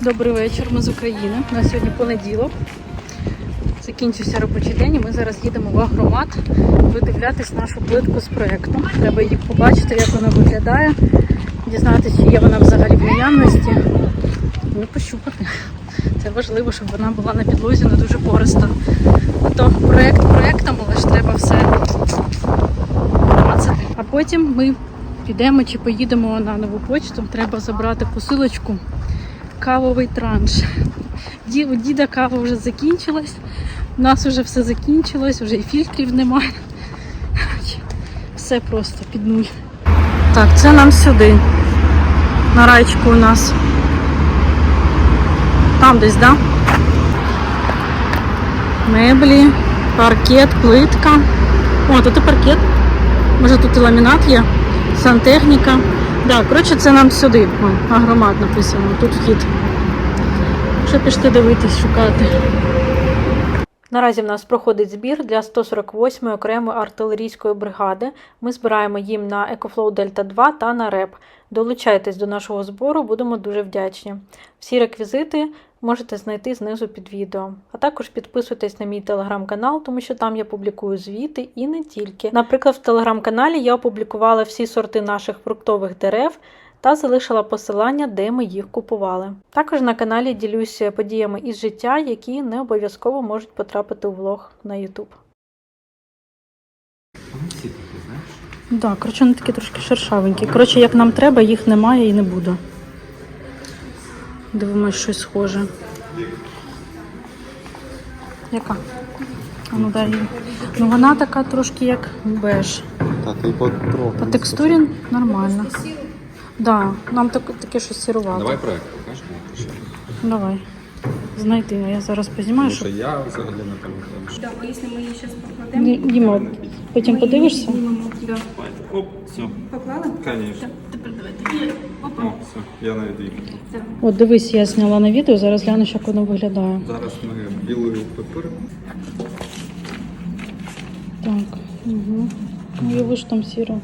Добрий вечір, ми з України. У нас сьогодні понеділок. Закінчився робочий день і ми зараз їдемо в агромат видивлятись нашу плитку з проєкту. Треба її побачити, як вона виглядає, дізнатися, чи є вона взагалі в наявності. Ну, пощупати. Це важливо, щоб вона була на підлозі не дуже пориста. А то проєкт проєктом, але ж треба все мацати. А потім ми підемо чи поїдемо на нову почту. Треба забрати посилочку кавовий транш. У діда кава вже закінчилась, у нас вже все закінчилось, вже і фільтрів немає. Все просто під нуль. Так, це нам сюди. На райчку у нас. Там десь? Да? Меблі, паркет, плитка. О, тут і паркет. Може тут і ламінат є, сантехніка. Да, коротше, це нам сюди. О, агромат написано, тут вхід. Що пішти дивитись, шукати. Наразі в нас проходить збір для 148-ї окремої артилерійської бригади. Ми збираємо їм на EcoFlow Delta 2 та на РЕП. Долучайтесь до нашого збору, будемо дуже вдячні. Всі реквізити можете знайти знизу під відео. А також підписуйтесь на мій телеграм-канал, тому що там я публікую звіти і не тільки. Наприклад, в телеграм-каналі я опублікувала всі сорти наших фруктових дерев та залишила посилання, де ми їх купували. Також на каналі ділюся подіями із життя, які не обов'язково можуть потрапити у влог на YouTube. Всі такі, знаєш? Так, коротше, вони такі трошки шершавенькі. Коротше, як нам треба, їх немає і не буде. Дивимось щось схоже. Яка? А ну їй. Ну вона така трошки як беж. Та ти. По текстурі нормально. Да, нам так, таке щось сірувато. Давай проект покажемо. Давай. Знайти, я зараз познімаю, що я взагалі не пам'ятаю. Да, бо якщо ми її зараз покладемо, Діма, потім подивишся. Да. Оп, все, Поклали? звісно. Тепер О, все, я навіть. От дивись, я зняла на відео, зараз гляну, як воно виглядає. Зараз ми білою папір. Так, угу. Ну, я виш там сіро.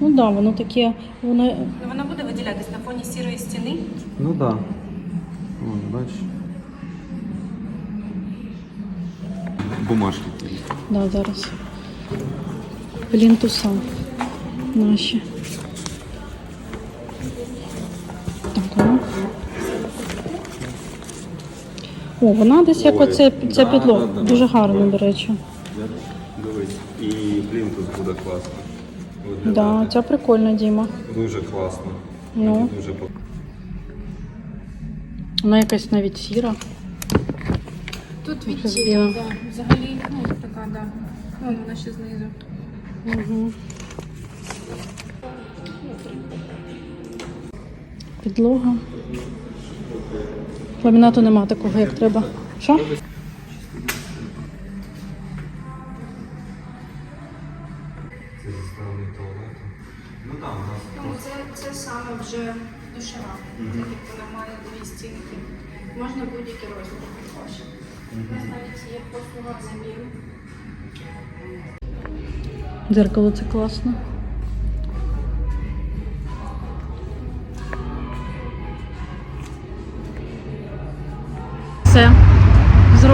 Ну так, да, воно таке, воно. Ну, вона буде виділятись на фоні сірої стіни. Ну так. Да. Вон, бачиш. Бумажки. ті. Да, зараз. Плінтуса наші. Так, ну. О, вона десь як Ой, оце, ця да, підлога. да, да, Дуже да. гарно, до речі. Дивись. І плінтус буде класно. Да, виглядати. ця прикольна, Діма. Дуже класно. Ну. Мені дуже по- Вона якась навіть сіра. Тут відтінок, да. Взагалі, ну, така, да. Вон вона ще знизу. Угу. Підлога. Ламінату нема такого, як треба. Що? Ну там у нас Ну, це, це саме вже душева. Так як вона має дві стінки. Можна будь-які розміри також. У нас навіть є послуга заміру. Дзеркало це класно.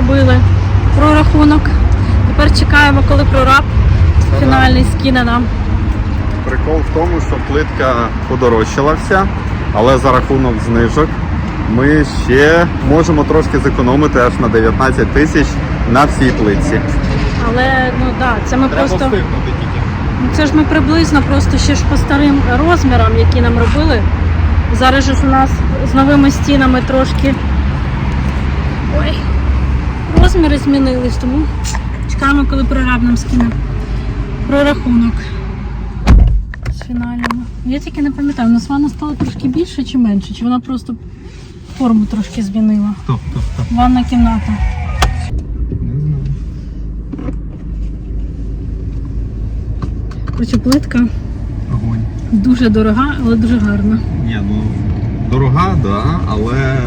Зробили прорахунок. Тепер чекаємо, коли прораб фінальний скине нам. Прикол в тому, що плитка подорожчала вся, але за рахунок знижок ми ще можемо трошки зекономити аж на 19 тисяч на всій плитці. Але ну да, це ми просто. встигнути тільки. Ну, Це ж ми приблизно просто ще ж по старим розмірам, які нам робили. Зараз же у нас з новими стінами трошки розміри змінились, тому чекаємо, коли прораб нам скине прорахунок з фінальними. Я тільки не пам'ятаю, у нас ванна стала трошки більше чи менше, чи вона просто форму трошки змінила. Хто, хто, хто? Ванна кімната. Короче, плитка Огонь. дуже дорога, але дуже гарна. Ні, ну дорога, да, але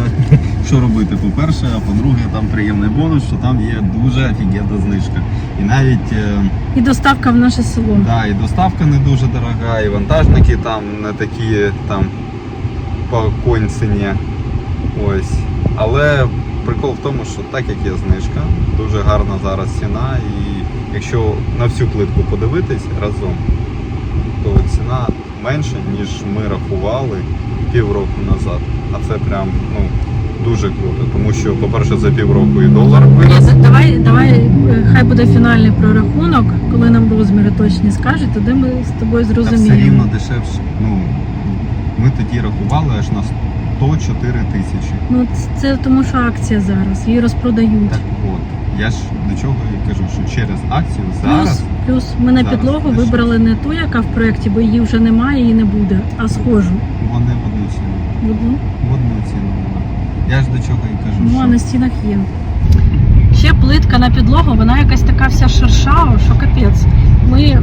що робити? По-перше, а по-друге, там приємний бонус, що там є дуже офігенна знижка. І навіть е, І доставка в наше село. да, і доставка не дуже дорога, і вантажники там не такі там по конь ціні. Ось. Але прикол в тому, що так як є знижка, дуже гарна зараз ціна, і якщо на всю плитку подивитись разом, то ціна менша, ніж ми рахували півроку назад. А це прям ну, дуже круто, тому що, по-перше, за півроку і долар вирос. давай, давай, е, хай буде фінальний прорахунок, коли нам розміри точні скажуть, тоді ми з тобою Та все рівно дешевше. Ну, ми тоді рахували аж на 104 тисячі. Ну ц- це тому, що акція зараз, її розпродають. Так от, я ж до чого і кажу, що через акцію Плюс, зараз плюс ми на зараз підлогу дешевше. вибрали не ту, яка в проєкті, бо її вже немає і не буде, а схожу. вони в одну ціну. В одну. В одну ціну. вона. Я ж до чого і кажу, Ну, а на стінах є. Ще плитка на підлогу, вона якась така вся шершава, що капець. Ми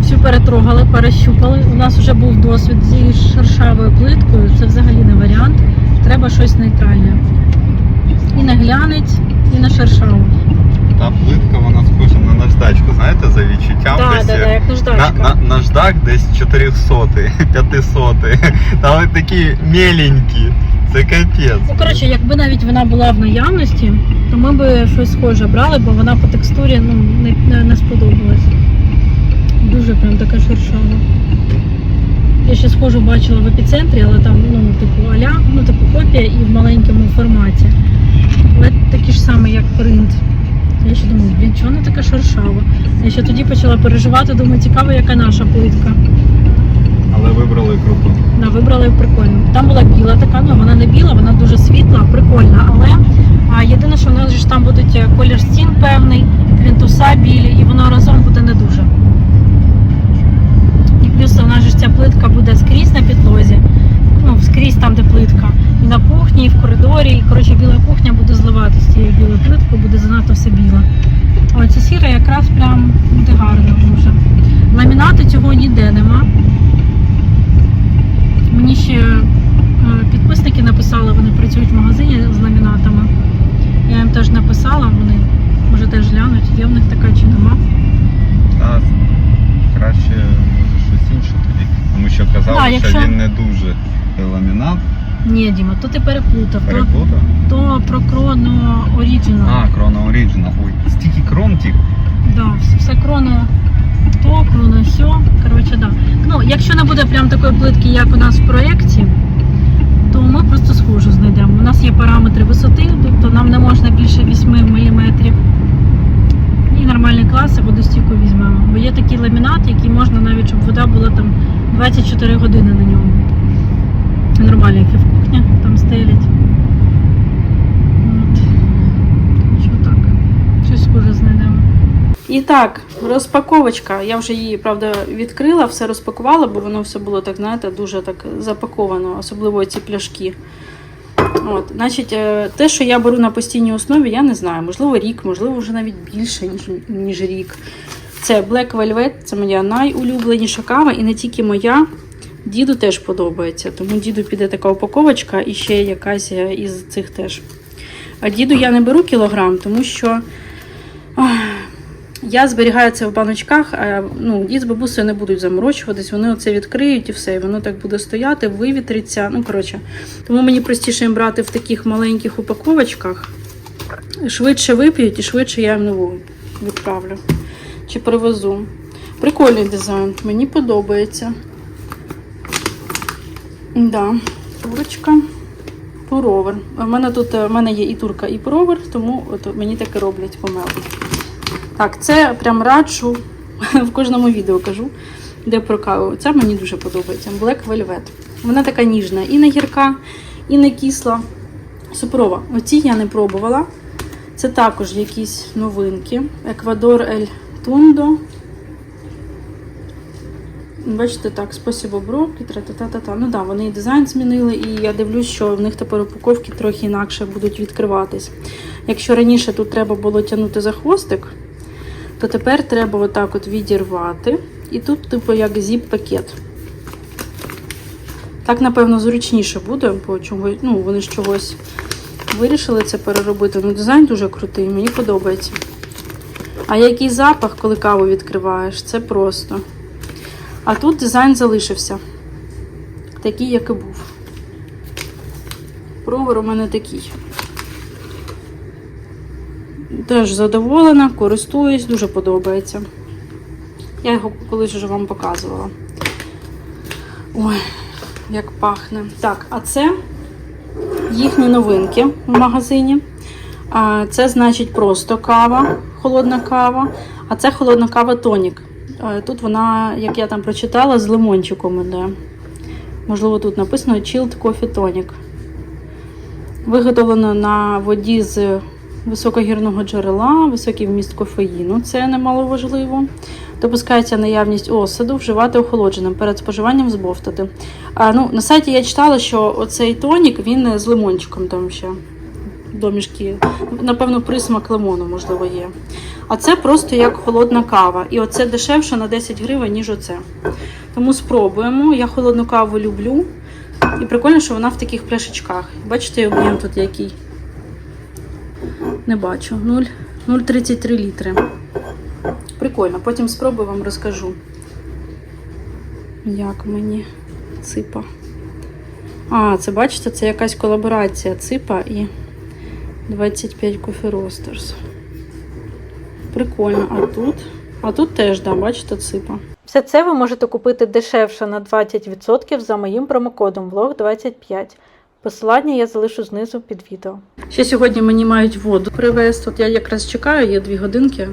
всю перетрогали, перещупали. У нас вже був досвід з цією шершавою плиткою. Це взагалі не варіант. Треба щось нейтральне. І на глянець, і на шершаву. та плитка вона схожа наждачку, знаєте, за відчуттям Так, десь. так, так, як наждачка. на, наждак десь 400, 500. Та вони такі меленькі. Це капець. Ну, коротше, якби навіть вона була в наявності, то ми би щось схоже брали, бо вона по текстурі ну, не, не, сподобалась. Дуже прям така шершава. Я ще схожу бачила в епіцентрі, але там, ну, типу, аля, ну, типу, копія і в маленькому форматі. Але такі ж самі, як принт. Я ще думаю, блін, чого вона така шершава? Я ще тоді почала переживати, думаю, цікаво, яка наша плитка. Але вибрали круту. Да, вибрали прикольно. Там була біла така, ну вона не біла, вона дуже світла, прикольна. Але а, єдине, що в нас ж там будуть е, колір стін певний, плінтуса білі, і воно разом буде не дуже. І плюс у нас ж ця плитка буде скрізь на підлозі, ну скрізь там, де плитка. На кухні, і в коридорі. І коротше біла кухня буде зливатися з цією білою плиткою, буде занадто все біле. А оця сіра якраз прям буде гарно дуже. Ламінату цього ніде нема. Мені ще е, підписники написали, вони працюють в магазині з ламінатами. Я їм теж написала, вони може теж глянуть, є в них така чи нема. А краще може щось інше тоді. Тому що казали, Да, що він не дуже ламінат. Ні, Діма, то ти переплутав. То, Переплутав? то про крону Original. А, крона Оріджинал. Ой, стільки крон тих. Да, все- все крона то, крона сьо. Коротше, да. Ну, якщо не буде прям такої плитки, як у нас в проєкті, то ми просто схожу знайдемо. У нас є параметри висоти, тобто нам не можна більше 8 мм. І нормальний клас, і водостійку візьмемо. Бо є такий ламінат, який можна навіть, щоб вода була там 24 години на ньому. Нормально, як і в кухні, там стелять. Що так? Щось схоже знайдемо. І так, розпаковочка. Я вже її, правда, відкрила, все розпакувала, бо воно все було так, знаєте, дуже так запаковано, особливо ці пляшки. От, значить, е, те, що я беру на постійній основі, я не знаю. Можливо, рік, можливо, вже навіть більше, ніж, ніж рік. Це Black Velvet, це моя найулюбленіша кава, і не тільки моя. Діду теж подобається. Тому діду піде така упаковочка і ще якась із цих теж. А діду я не беру кілограм, тому що. ах, я зберігаю це в баночках, а ну, дід з бабусею не будуть заморочуватись, вони оце відкриють і все, і воно так буде стояти, вивітриться. Ну, коротше, тому мені простіше їм брати в таких маленьких упаковочках. Швидше вип'ють і швидше я їм нову відправлю. Чи привезу. Прикольний дизайн, мені подобається. Да, турочка. Пуровер. У мене тут е, в мене є і турка, і пуровер, тому от мені таке роблять помело. Так, це прям раджу в кожному відео кажу, де про каву. Це мені дуже подобається. Black Velvet. Вона така ніжна, і не гірка, і не кисла. Суперова. Оці я не пробувала. Це також якісь новинки. Еквадор Ель Тундо. Бачите, так, спосіб обробки, тра-та-та-та-та. Ну так, да, вони і дизайн змінили, і я дивлюсь, що в них тепер упаковки трохи інакше будуть відкриватись. Якщо раніше тут треба було тягнути за хвостик, то тепер треба отак от відірвати. І тут, типу, як зіп-пакет. Так, напевно, зручніше буде, бо чого, ну, вони ж чогось вирішили це переробити. Ну, дизайн дуже крутий, мені подобається. А який запах, коли каву відкриваєш, це просто. А тут дизайн залишився. Такий, як і був. Провер у мене такий. Теж задоволена, користуюсь, дуже подобається. Я його колись вже вам показувала. Ой, як пахне. Так, а це їхні новинки в магазині. Це значить просто кава, холодна кава, а це холодна кава тонік. А, Тут вона, як я там прочитала, з лимончиком іде. Можливо, тут написано Chilled Coffee Tonic. Виготовлено на воді з високогірного джерела, високий вміст кофеїну, це немаловажливо. Допускається наявність осаду, вживати охолодженим перед споживанням збовтати. А, ну, на сайті я читала, що оцей тонік він з лимончиком там ще домішки. Напевно, присмак лимону, можливо, є. А це просто як холодна кава. І оце дешевше на 10 гривень, ніж оце. Тому спробуємо. Я холодну каву люблю. І прикольно, що вона в таких пляшечках. Бачите, об'єм тут який? Не бачу. 0,33 літри. Прикольно. Потім спробую вам розкажу. Як мені ципа. А, це бачите, це якась колаборація ципа і 25 кофе Ростерс. Прикольно. А тут? А тут теж, да, бачите, ципа. Все це ви можете купити дешевше на 20% за моїм промокодом влог25. Посилання я залишу знизу під відео. Ще сьогодні мені мають воду привезти. От я якраз чекаю, є дві годинки,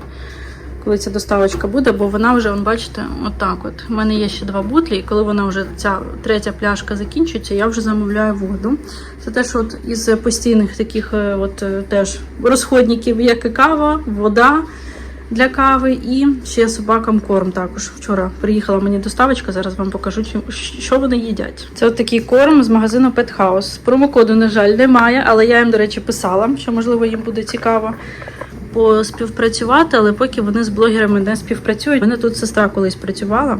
коли ця доставочка буде, бо вона вже, он, бачите, отак от. У мене є ще два бутлі, і коли вона вже ця третя пляшка закінчується, я вже замовляю воду. Це теж от із постійних таких е, от е, теж розходників, як і кава, вода для кави і ще собакам корм також. Вчора приїхала мені доставочка, зараз вам покажу, що вони їдять. Це от такий корм з магазину Pet House. Промокоду, на жаль, немає, але я їм, до речі, писала, що можливо їм буде цікаво поспівпрацювати, але поки вони з блогерами не співпрацюють. У мене тут сестра колись працювала.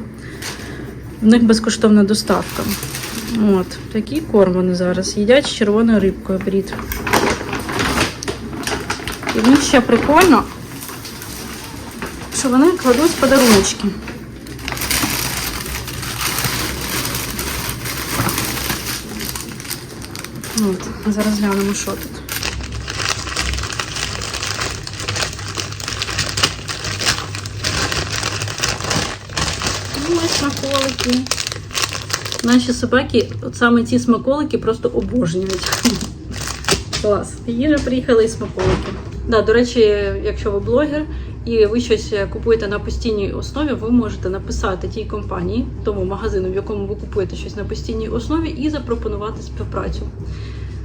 В них безкоштовна доставка. От, такий корм вони зараз їдять з червоною рибкою брід. І в них ще прикольно, що вони кладуть подаруночки. От, зараз глянемо, що тут. Ну, ось смаколики. Наші собаки, от саме ці смаколики просто обожнюють. Клас. Їжа приїхала і смаколики. Да, до речі, якщо ви блогер і ви щось купуєте на постійній основі, ви можете написати тій компанії, тому магазину, в якому ви купуєте щось на постійній основі, і запропонувати співпрацю.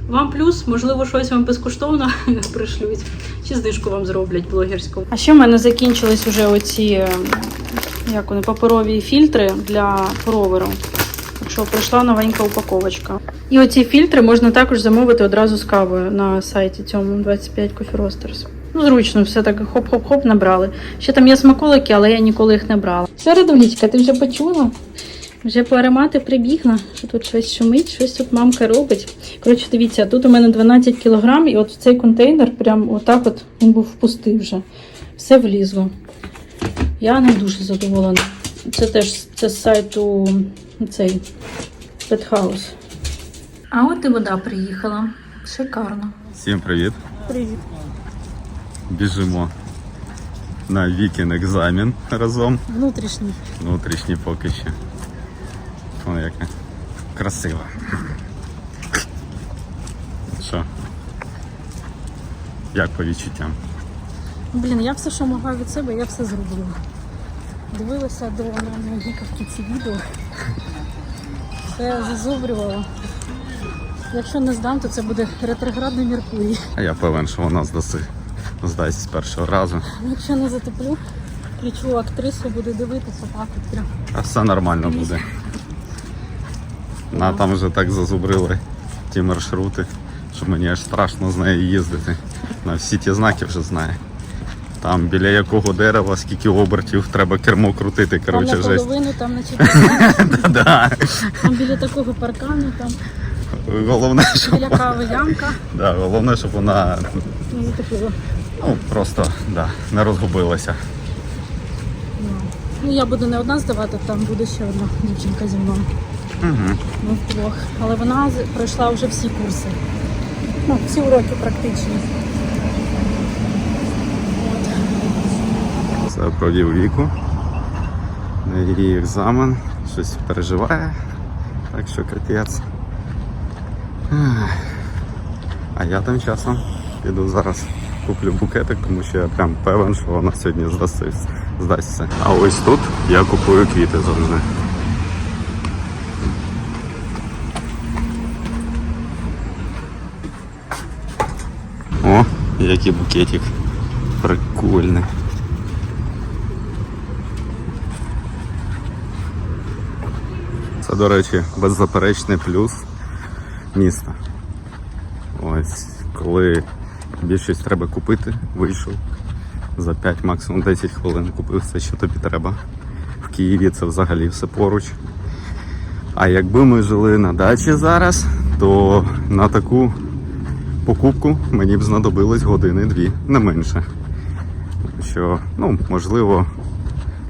Вам плюс, можливо, щось вам безкоштовно пришлють, чи знижку вам зроблять блогерську. А ще в мене закінчились уже оці е, як вони, паперові фільтри для роверу. Так що прийшла новенька упаковочка. І оці фільтри можна також замовити одразу з кавою на сайті цьому 25 Coffee Roasters. Ну, зручно, все так хоп-хоп-хоп набрали. Ще там є смаколики, але я ніколи їх не брала. Все, Радулічка, ти вже почула? Вже по аромати прибігла, що тут щось шумить, щось тут мамка робить. Коротше, дивіться, тут у мене 12 кілограм, і от в цей контейнер, прям отак от він був пустий вже. Все влізло. Я не дуже задоволена. Це теж це з сайту цей House. А от і вода приїхала. Шикарно. Всім привіт! Привіт. Біжимо на вікін екзамен разом. Внутрішній. Внутрішній поки що. О, яка красива. Що? Як по відчуттям? Блін, я все, що могла від себе, я все зробила. Дивилася до на гікавки ці відео. Все зазубрювала. Якщо не здам, то це буде ретроградний Меркурій. А я певен, що вона здаси. Здасть з першого разу. Якщо не затеплю, включу актрису, буду дивитися так от прям. А все нормально буде. На там вже так зазубрили ті маршрути, що мені аж страшно з нею їздити. На всі ті знаки вже знає. Там біля якого дерева, скільки обертів треба кермо крутити, Там коротше, жесть. наполовину, там на там біля такого паркану, там Головне, щоб біля кави ямка. да, головне, щоб вона Не затеплила. ну, просто да, не розгубилася. Ну, я буду не одна здавати, там буде ще одна дівчинка зі мною. Угу. Ми вдвох. Але вона з- пройшла вже всі курси. Ну, всі уроки практичні. Провів віку. На її екзамен. Щось переживає. Так що капець. А я тим часом піду зараз куплю букетик, тому що я прям певен, що вона сьогодні здасться. А ось тут я купую квіти завжди. О, який букетик. Прикольний. Це, до речі, беззаперечний плюс міста. Ось, коли більшість треба купити, вийшов за 5, максимум 10 хвилин купив все, що тобі треба. В Києві це взагалі все поруч. А якби ми жили на дачі зараз, то на таку покупку мені б знадобилось години-дві, не менше. Що, ну, можливо,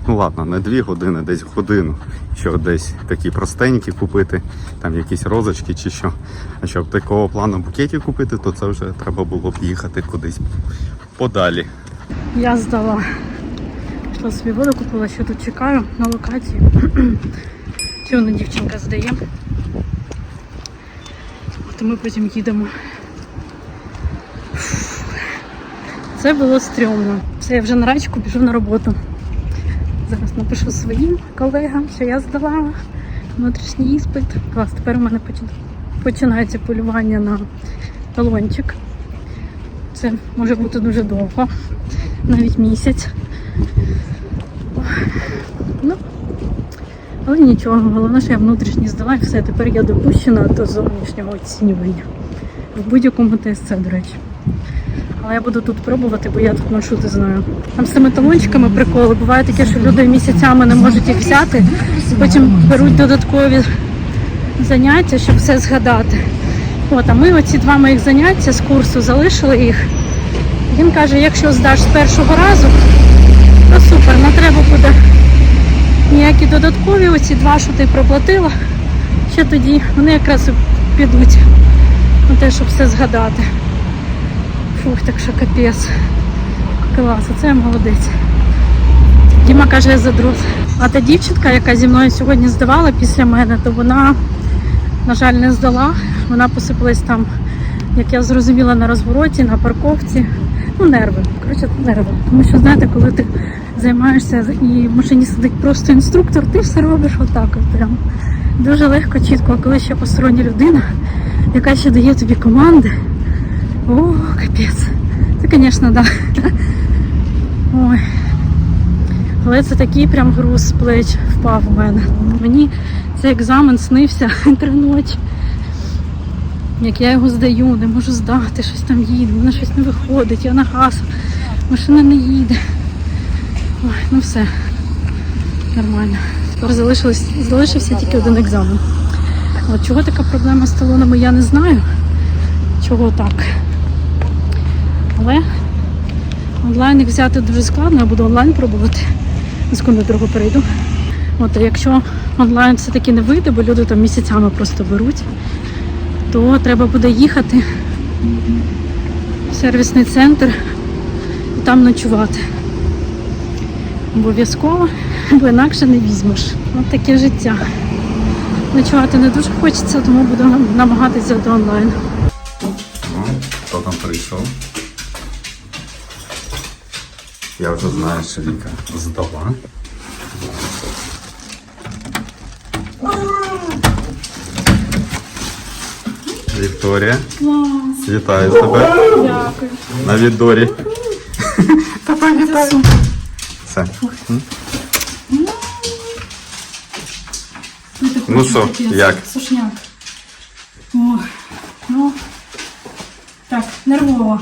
ну ладно, не дві години, десь годину. Що десь такі простенькі купити, там якісь розочки чи що. А щоб такого плану букетів купити, то це вже треба було б їхати кудись подалі. Я здала. Пішла собі воду купила, що тут чекаю на локації. Чи вона дівчинка здає. То ми потім їдемо. Це було стрьомно. Все, я вже на рачку біжу на роботу. Зараз напишу своїм колегам, що я здала внутрішній іспит. Клас, тепер у мене починається полювання на талончик. Це може бути дуже довго, навіть місяць. Ну, але нічого, головне, що я внутрішній здала і все, тепер я допущена до зовнішнього оцінювання. В будь-якому ТСЦ, до речі. Але я буду тут пробувати, бо я тут маршрути знаю. Там з цими талончиками приколи. Буває таке, що люди місяцями не можуть їх взяти, потім беруть додаткові заняття, щоб все згадати. От, а ми оці два моїх заняття з курсу залишили їх. Він каже, якщо здаш з першого разу, то супер, не треба буде ніякі додаткові, оці два, що ти проплатила, ще тоді вони якраз підуть на те, щоб все згадати. Фух, так що капець. Клас, оце я молодець. Діма каже, я задрот. А та дівчинка, яка зі мною сьогодні здавала після мене, то вона, на жаль, не здала. Вона посипалась там, як я зрозуміла, на розвороті, на парковці. Ну, нерви. Коротше, нерви. Тому що, знаєте, коли ти займаєшся і в машині сидить просто інструктор, ти все робиш отак. От. Дуже легко, чітко, а коли ще постороння людина, яка ще дає тобі команди. О, капець. Це, звісно. Да. Ой. Але це такий прям груз з плеч впав у мене. Мені цей екзамен снився три ночі. Як я його здаю, не можу здати, щось там їде, в мене щось не виходить, я на газ, машина не їде. Ой, ну все, нормально. Тепер залишився тільки один екзамен. От чого така проблема з талонами, я не знаю. Чого так. Але онлайн їх взяти дуже складно, я буду онлайн пробувати. Секунду дорогу перейду. От, а якщо онлайн все-таки не вийде, бо люди там місяцями просто беруть, то треба буде їхати в сервісний центр і там ночувати. Обов'язково, бо інакше не візьмеш. От таке життя. Ночувати не дуже хочеться, тому буду намагатися до онлайн. Ну, хто там прийшов? Я вже знаю, що Віка здала. Вікторія, вітаю тебе дякую. на віддорі. Тебе вітаю. Все. Ну що, як? Сушняк. Ох, ну, так, нервово.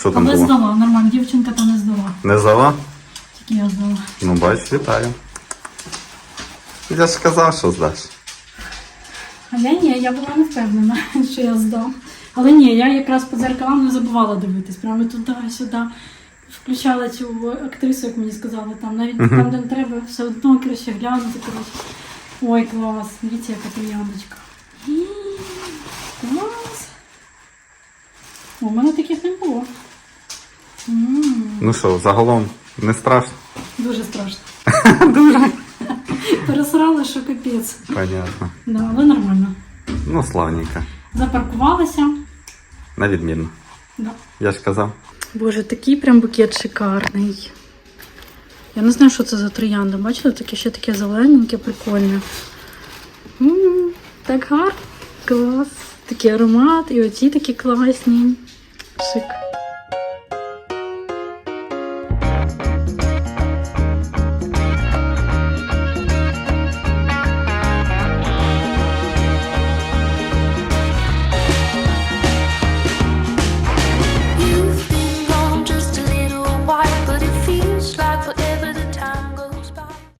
Що там Але було? здала, нормально, дівчинка то не здала. Не здала? Тільки я здала. Ну, бач, вітаю. Я ж сказав, що здаш. А я ні, я була не впевнена, що я здам. Але ні, я якраз по дзеркалам не забувала дивитись. Прямо туди-сюди. Включала цю актрису, як мені сказали, там навіть там, де не треба, все одно краще глянути. Коротше. Ой, клас, дивіться, яка трояндочка. М, Клас. У мене таких не було. М, Ну що, загалом не страшно? Дуже страшно. Дуже. Пересрали, що капець. Понятно. Да, але нормально. Ну, славненько. Запаркувалися. На відмінно. Да. Я ж казав. Боже, такий прям букет шикарний. Я не знаю, що це за троянда. Бачите, таке ще таке зелененьке, прикольне. М, Так гарно. Клас. Такий аромат, і оці такі класні. Шик.